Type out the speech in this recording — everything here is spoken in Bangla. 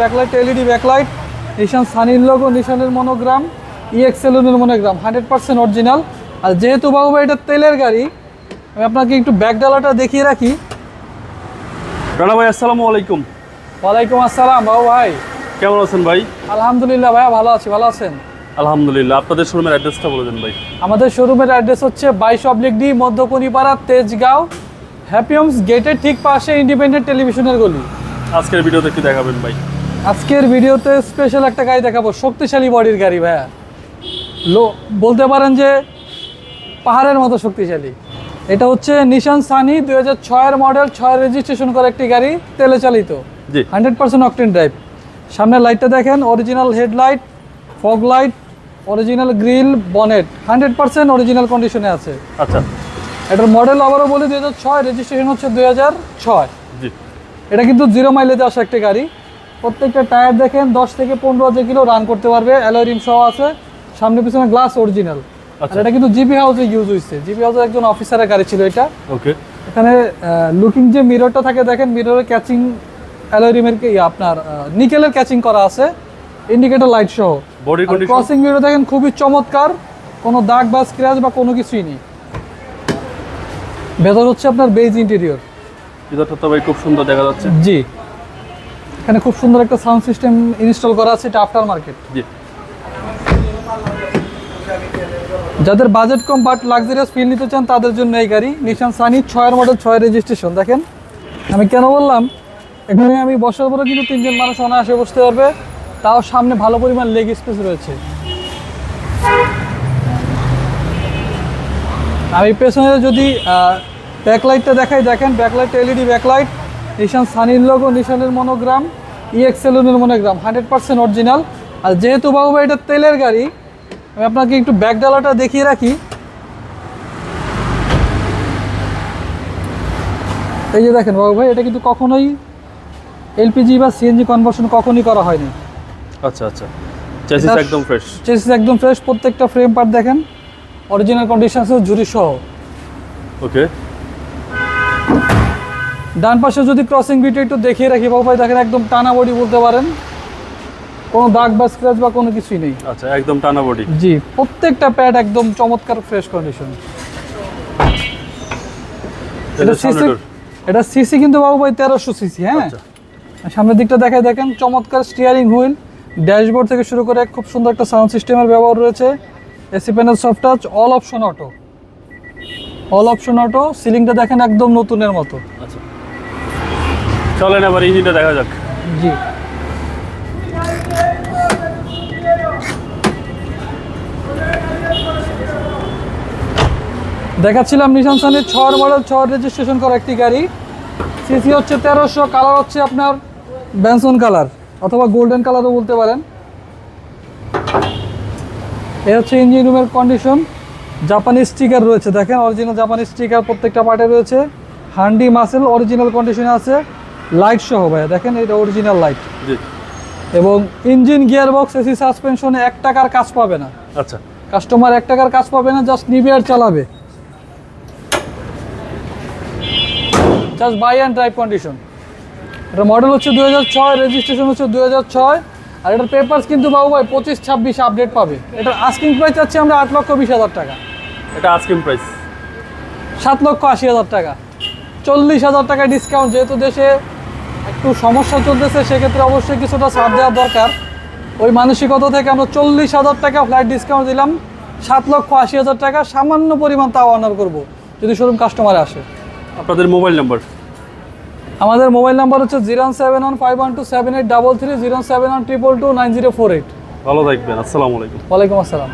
ব্যাকলাইট এলইডি ব্যাকলাইট নিশান সানির লোগো নিশানের মনোগ্রাম ইএক্সেলুনের মনোগ্রাম হান্ড্রেড পার্সেন্ট অরিজিনাল আর যেহেতু বাবু ভাই এটা তেলের গাড়ি আমি আপনাকে একটু ব্যাক ডালাটা দেখিয়ে রাখি। রানা ভাই আসসালামু আলাইকুম। ওয়ালাইকুম আসসালাম বাবু ভাই কেমন আছেন ভাই? আলহামদুলিল্লাহ ভাইয়া ভালো আছি ভালো আছেন? আলহামদুলিল্লাহ। আপনাদের শোরুমের অ্যাড্রেসটা বলে দেন ভাই। আমাদের শোরুমের অ্যাড্রেস হচ্ছে বাইশ অবলিক ডি মধ্যকনিপাড়া তেজগাঁও হ্যাপিয়মস গেটের ঠিক পাশে ইন্ডিপেন্ডেন্ট টেলিভিশনের গলি। আজকের ভিডিওতে কি দেখাবেন ভাই। আজকের ভিডিওতে স্পেশাল একটা গাড়ি দেখাবো শক্তিশালী বডির গাড়ি ভাইয়া। লো বলতে পারেন যে পাহাড়ের মতো শক্তিশালী। এটা হচ্ছে নিশান সানি দুই হাজার ছয়ের মডেল ছয় রেজিস্ট্রেশন করা একটি গাড়ি তেলে চালিত। হান্ড্রেড পার্সেন্ট অকটেন ড্রাইভ সামনের লাইটটা দেখেন original headlight fog light original grille bonnet hundred percent original কন্ডিশনে আছে। আচ্ছা। এটার মডেল আবারও বলি দুই হাজার ছয় রেজিস্ট্রেশন হচ্ছে দুই হাজার ছয়। এটা কিন্তু জিরো মাইলেজে আসা একটা গাড়ি। প্রত্যেকটা টায়ার দেখেন দশ থেকে পনেরো হাজার কিলো রান করতে পারবে অ্যালয় রিম সহ আছে সামনে পিছনে গ্লাস অরিজিনাল আচ্ছা। এটা কিন্তু জিবি হাউসে ইউজ হয়েছে জিবি হাউসের একজন অফিসারের গাড়ি ছিল এটা। ওকে এখানে লুকিং যে মিররটা থাকে দেখেন মিররের ক্যাচিং অ্যালোরিমের আপনার নিকেলের ক্যাচিং করা আছে। ইন্ডিকেটর লাইট সহ। বডি কন্ডিশন ক্রসিং মিরর দেখেন খুবই চমৎকার। কোনো দাগ বা স্ক্র্যাচ বা কোনো কিছুই নেই। ভেতর হচ্ছে আপনার বেজ ইন্টেরিয়র ভিতরটা তো ভাই খুব সুন্দর দেখা যাচ্ছে। জি। এখানে খুব সুন্দর একটা সাউন্ড সিস্টেম ইনস্টল করা আছে এটা আফটার মার্কেট জি। যাদের বাজেট কম বাট লাক্সারিয়াস ফিল নিতে চান তাদের জন্য এই গাড়ি। নিশান সানি ছয়ের মডেল ছয় রেজিস্ট্রেশন দেখেন। আমি কেন বললাম? এখানে আমি বসার পরে কিন্তু তিনজন মানুষ অনায়াসে বসতে পারবে। তাও সামনে ভালো পরিমাণ লেগ স্পেস রয়েছে। আমি পেছনে যদি ব্যাকলাইটটা দেখাই দেখেন ব্যাকলাইট এলইডি ব্যাকলাইট নিশান সানির লোগো নিশানের মনোগ্রাম ইএক্সেলুনের মনোগ্রাম হান্ড্রেড পার্সেন্ট অরিজিনাল আর যেহেতু বাবু ভাই এটা তেলের গাড়ি আমি আপনাকে একটু ব্যাক ডালাটা দেখিয়ে রাখি। এই যে দেখেন বাবু ভাই এটা কিন্তু কখনোই এলপিজি বা সিএনজি কনভার্সন কখনই করা হয়নি। আচ্ছা আচ্ছা। চেসিস একদম ফ্রেশ চেসিস একদম ফ্রেশ প্রত্যেকটা ফ্রেম পার্ট দেখেন। অরিজিনাল কন্ডিশন আছে ঝুরি সহ। ওকে ডান পাশে যদি ক্রসিং বিটা একটু দেখিয়ে রাখি বাবু ভাই দেখেন একদম টানা বডি বলতে পারেন। কোনো দাগ বা স্ক্র্যাচ বা কোনো কিছুই নেই। আচ্ছা একদম টানা বডি জি প্রত্যেকটা প্যাড একদম চমৎকার ফ্রেশ কন্ডিশন এটা সিসি এটা সিসি কিন্তু বাবু ভাই তেরোশো সিসি হ্যাঁ? আচ্ছা। সামনের দিকটা দেখায় দেখেন চমৎকার স্টিয়ারিং হুইল ড্যাশবোর্ড থেকে শুরু করে খুব সুন্দর একটা সাউন্ড সিস্টেমের ব্যবহার রয়েছে। AC panel soft touch all option auto all option auto সিলিংটা দেখেন একদম নতুনের মতো। চলেন এবার ইঞ্জিনটা দেখা যাক। জি। দেখাচ্ছিলাম নিশান সানের ছর মডেল ছর রেজিস্ট্রেশন করা একটি গাড়ি। সিসি হচ্ছে তেরোশো কালার হচ্ছে আপনার ব্যানসন কালার অথবা গোল্ডেন কালারও বলতে পারেন। এ হচ্ছে ইঞ্জিন রুমের কন্ডিশন জাপানি স্টিকার রয়েছে, দেখেন অরিজিনাল জাপানি স্টিকার প্রত্যেকটা পার্টে রয়েছে। হান্ডি মাসেল অরিজিনাল কন্ডিশনে আছে। লাইট সহ ভাইয়া দেখেন এটা অরিজিনাল লাইট জি। এবং ইঞ্জিন গিয়ার বক্স এসি সাসপেনশনে এক টাকার কাজ পাবে না। আচ্ছা। কাস্টমার এক টাকার কাজ পাবে না জাস্ট নিবে আর চালাবে। Just buy and drive condition এটা মডেল হচ্ছে দু হাজার ছয় রেজিস্ট্রেশন হচ্ছে দু হাজার ছয়। আর এটার পেপার্স কিন্তু বাবু ভাই পঁচিশ ছাব্বিশ আপডেট পাবে। এটার আস্কিং প্রাইস চাচ্ছি আমরা আট লক্ষ বিশ হাজার টাকা। এটা আস্কিং প্রাইস সাত লক্ষ আশি হাজার টাকা। চল্লিশ হাজার টাকা ডিসকাউন্ট যেহেতু দেশে একটু সমস্যা চলতেছে সেক্ষেত্রে অবশ্যই কিছুটা ছাড় দেওয়া দরকার। ওই মানসিকতা থেকে আমরা চল্লিশ হাজার টাকা ফ্লাইট ডিসকাউন্ট দিলাম সাত লক্ষ আশি হাজার টাকা সামান্য পরিমাণ তাও অনার করব যদি শোরুম কাস্টমার আসে। আপনাদের মোবাইল নাম্বার আমাদের মোবাইল নাম্বার হচ্ছে zero seven one five one two seven eight double three zero seven one triple two nine zero four eight. ভালো থাকবেন আসসালামু আলাইকুম। ওয়ালাইকুম আসসালাম।